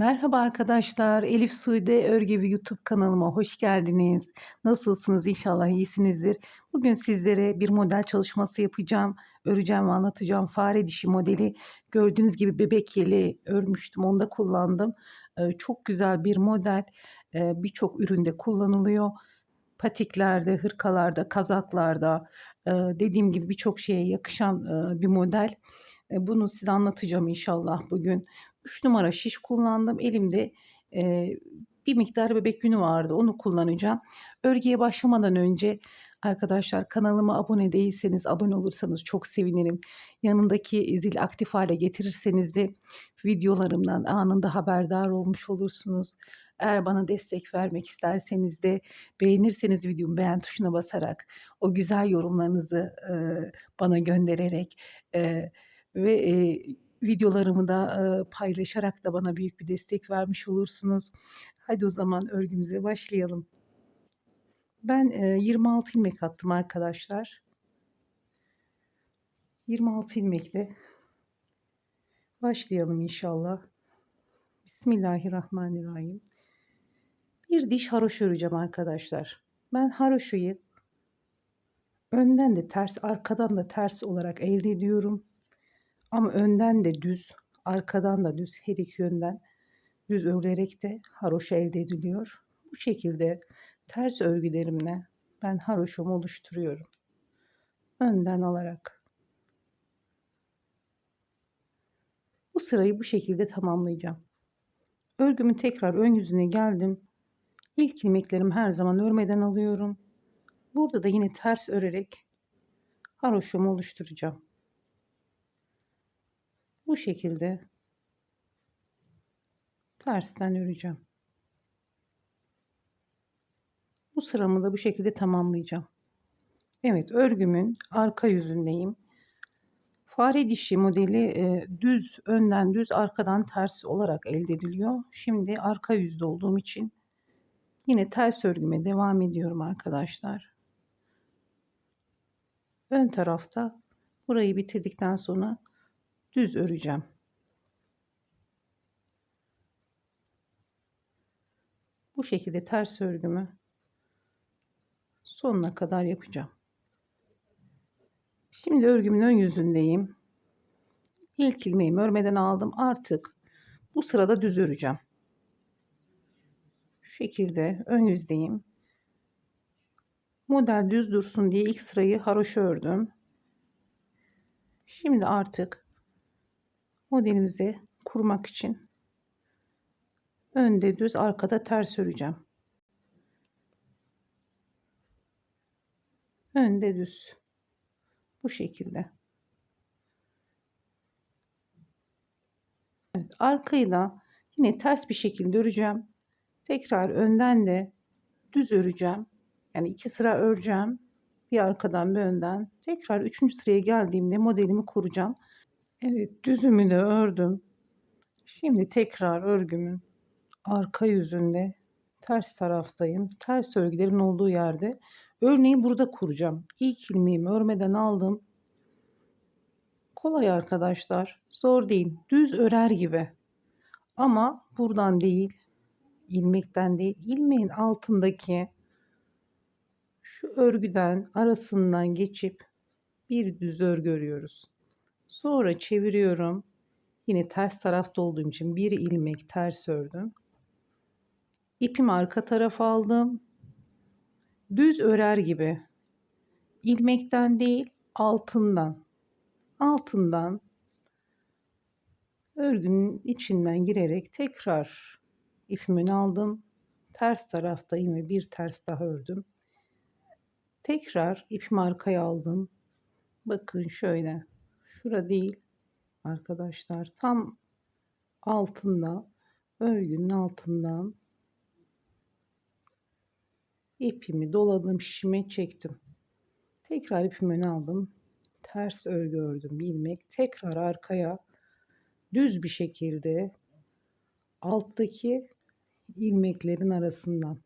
Merhaba arkadaşlar. Elif Sude Örgevi YouTube kanalıma hoş geldiniz. Nasılsınız? İnşallah iyisinizdir. Bugün sizlere bir model çalışması yapacağım. Öreceğim ve anlatacağım. Fare dişi modeli. Gördüğünüz gibi bebek yeli örmüştüm. Onu da kullandım. Ee, çok güzel bir model. Ee, Birçok üründe kullanılıyor. Patiklerde, hırkalarda, kazaklarda e, dediğim gibi birçok şeye yakışan e, bir model. E, Bunu size anlatacağım inşallah bugün. 3 numara şiş kullandım. Elimde e, bir miktar bebek günü vardı. Onu kullanacağım. Örgüye başlamadan önce arkadaşlar kanalıma abone değilseniz abone olursanız çok sevinirim. Yanındaki zil aktif hale getirirseniz de videolarımdan anında haberdar olmuş olursunuz. Eğer bana destek vermek isterseniz de beğenirseniz videomu beğen tuşuna basarak o güzel yorumlarınızı e, bana göndererek e, ve e, videolarımı da e, paylaşarak da bana büyük bir destek vermiş olursunuz. Hadi o zaman örgümüze başlayalım. Ben e, 26 ilmek attım arkadaşlar. 26 ilmekle başlayalım inşallah. Bismillahirrahmanirrahim. Bir diş haroşa öreceğim arkadaşlar. Ben haroşayı önden de ters, arkadan da ters olarak elde ediyorum. Ama önden de düz, arkadan da düz, her iki yönden düz örülerek de haroşa elde ediliyor. Bu şekilde ters örgülerimle ben haroşamı oluşturuyorum. Önden alarak. Bu sırayı bu şekilde tamamlayacağım. Örgümün tekrar ön yüzüne geldim. İlk ilmeklerimi her zaman örmeden alıyorum. Burada da yine ters örerek haroşamı oluşturacağım. Bu şekilde tersten öreceğim. Bu sıramı da bu şekilde tamamlayacağım. Evet örgümün arka yüzündeyim. Fare dişi modeli e, düz önden düz arkadan ters olarak elde ediliyor. Şimdi arka yüzde olduğum için yine ters örgüme devam ediyorum arkadaşlar. Ön tarafta burayı bitirdikten sonra düz öreceğim. Bu şekilde ters örgümü sonuna kadar yapacağım. Şimdi örgümün ön yüzündeyim. İlk ilmeğimi örmeden aldım. Artık bu sırada düz öreceğim. Şu şekilde ön yüzdeyim. Model düz dursun diye ilk sırayı haroşa ördüm. Şimdi artık modelimizi kurmak için önde düz arkada ters öreceğim. Önde düz. Bu şekilde. Evet, arkayı da yine ters bir şekilde öreceğim. Tekrar önden de düz öreceğim. Yani iki sıra öreceğim. Bir arkadan bir önden. Tekrar üçüncü sıraya geldiğimde modelimi kuracağım. Evet düzümü de ördüm. Şimdi tekrar örgümün arka yüzünde ters taraftayım. Ters örgülerin olduğu yerde örneği burada kuracağım. İlk ilmeğimi örmeden aldım. Kolay arkadaşlar. Zor değil. Düz örer gibi. Ama buradan değil, ilmekten değil, ilmeğin altındaki şu örgüden arasından geçip bir düz örgü örüyoruz. Sonra çeviriyorum. Yine ters tarafta olduğum için bir ilmek ters ördüm. İpimi arka tarafa aldım. Düz örer gibi. ilmekten değil, altından. Altından örgünün içinden girerek tekrar ipimi aldım. Ters taraftayım ve bir ters daha ördüm. Tekrar ipimi arkaya aldım. Bakın şöyle şura değil arkadaşlar. Tam altında örgünün altından ipimi doladım şişime çektim. Tekrar ipimi öne aldım. Ters örgü ördüm ilmek. Tekrar arkaya düz bir şekilde alttaki ilmeklerin arasından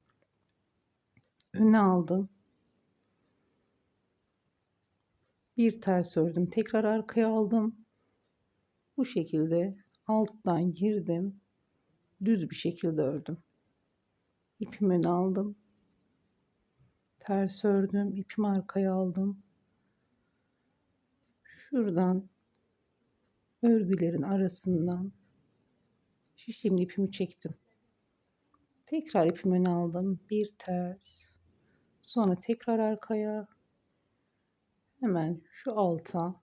öne aldım bir ters ördüm tekrar arkaya aldım bu şekilde alttan girdim düz bir şekilde ördüm. İpimi aldım. Ters ördüm. ipimi arkaya aldım. Şuradan örgülerin arasından şişimli ipimi çektim. Tekrar ipimi aldım. Bir ters. Sonra tekrar arkaya. Hemen şu alta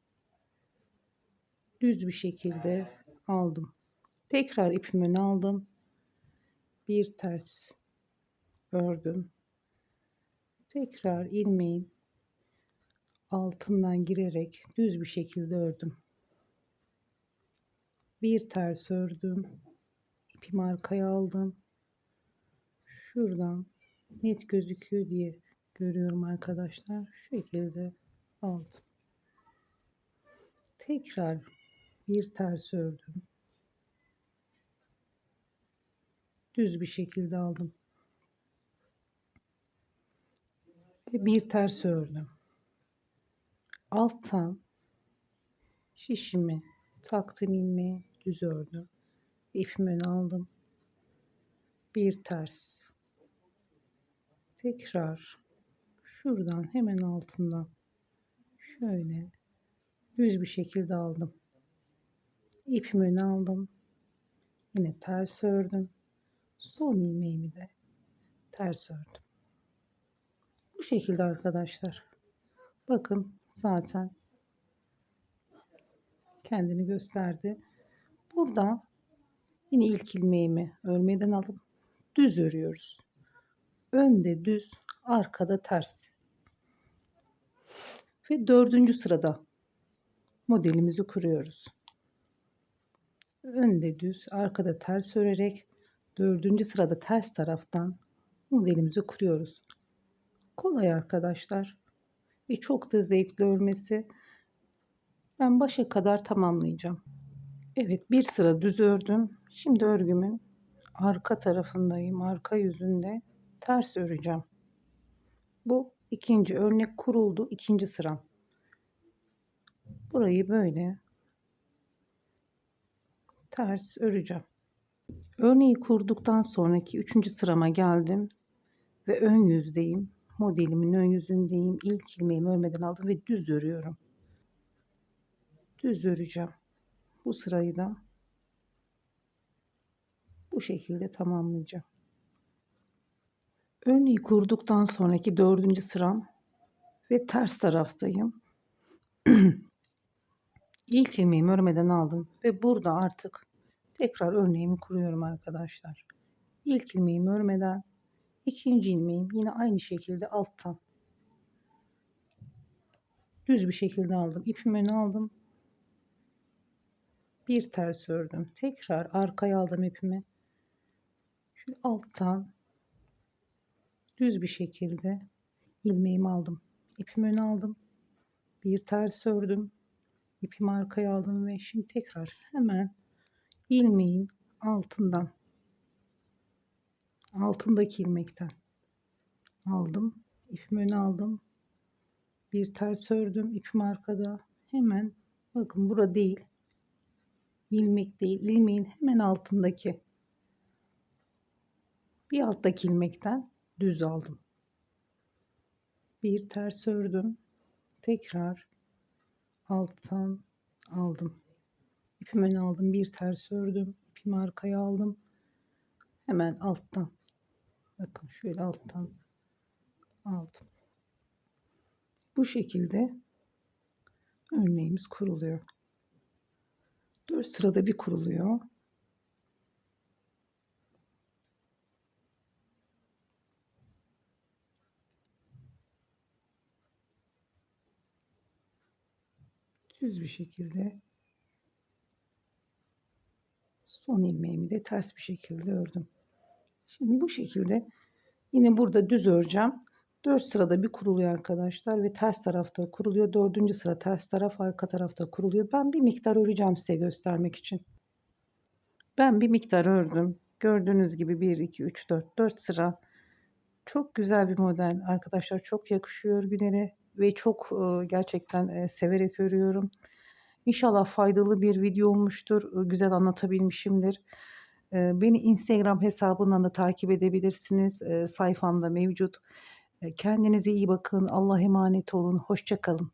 düz bir şekilde aldım. Tekrar ipimi öne aldım. Bir ters ördüm. Tekrar ilmeğin altından girerek düz bir şekilde ördüm. Bir ters ördüm. İpimi arkaya aldım. Şuradan net gözüküyor diye görüyorum arkadaşlar. Şu şekilde aldım. Tekrar bir ters ördüm. Düz bir şekilde aldım. Ve bir ters ördüm. Alttan şişimi taktım ilmeği düz ördüm. İpimi öne aldım. Bir ters. Tekrar şuradan hemen altından şöyle düz bir şekilde aldım. İpimi öne aldım. Yine ters ördüm. Son ilmeğimi de ters ördüm. Bu şekilde arkadaşlar. Bakın zaten kendini gösterdi. Burada yine ilk ilmeğimi örmeden alıp düz örüyoruz. Önde düz, arkada ters. Ve dördüncü sırada modelimizi kuruyoruz. Önde düz, arkada ters örerek dördüncü sırada ters taraftan modelimizi kuruyoruz. Kolay arkadaşlar. Ve çok da zevkli örmesi. Ben başa kadar tamamlayacağım. Evet bir sıra düz ördüm. Şimdi örgümün arka tarafındayım. Arka yüzünde ters öreceğim. Bu ikinci örnek kuruldu. ikinci sıram. Burayı böyle ters öreceğim. Örneği kurduktan sonraki üçüncü sırama geldim ve ön yüzdeyim. Modelimin ön yüzündeyim. İlk ilmeğimi örmeden aldım ve düz örüyorum. Düz öreceğim. Bu sırayı da bu şekilde tamamlayacağım. Örneği kurduktan sonraki dördüncü sıram ve ters taraftayım. İlk ilmeğimi örmeden aldım ve burada artık tekrar örneğimi kuruyorum arkadaşlar. İlk ilmeğimi örmeden ikinci ilmeğim yine aynı şekilde alttan düz bir şekilde aldım. İpimi öne aldım. Bir ters ördüm. Tekrar arkaya aldım ipimi. Şu alttan düz bir şekilde ilmeğimi aldım. İpimi öne aldım. Bir ters ördüm. İpimi arkaya aldım ve şimdi tekrar hemen ilmeğin altından altındaki ilmekten aldım. İpimi öne aldım. Bir ters ördüm. İpim arkada. Hemen bakın bura değil. ilmek değil. ilmeğin hemen altındaki bir alttaki ilmekten düz aldım. Bir ters ördüm. Tekrar alttan aldım. İpimi öne aldım. Bir ters ördüm. İpimi arkaya aldım. Hemen alttan. Bakın şöyle alttan aldım. Bu şekilde örneğimiz kuruluyor. Dört sırada bir kuruluyor. Düz bir şekilde son ilmeğimi de ters bir şekilde ördüm. Şimdi bu şekilde yine burada düz öreceğim. 4 sırada bir kuruluyor arkadaşlar ve ters tarafta kuruluyor. Dördüncü sıra ters taraf arka tarafta kuruluyor. Ben bir miktar öreceğim size göstermek için. Ben bir miktar ördüm. Gördüğünüz gibi 1, 2, 3, 4, 4 sıra. Çok güzel bir model arkadaşlar. Çok yakışıyor örgülere ve çok gerçekten severek örüyorum. İnşallah faydalı bir video olmuştur. Güzel anlatabilmişimdir. Beni Instagram hesabından da takip edebilirsiniz. Sayfamda mevcut. Kendinize iyi bakın. Allah'a emanet olun. Hoşça kalın.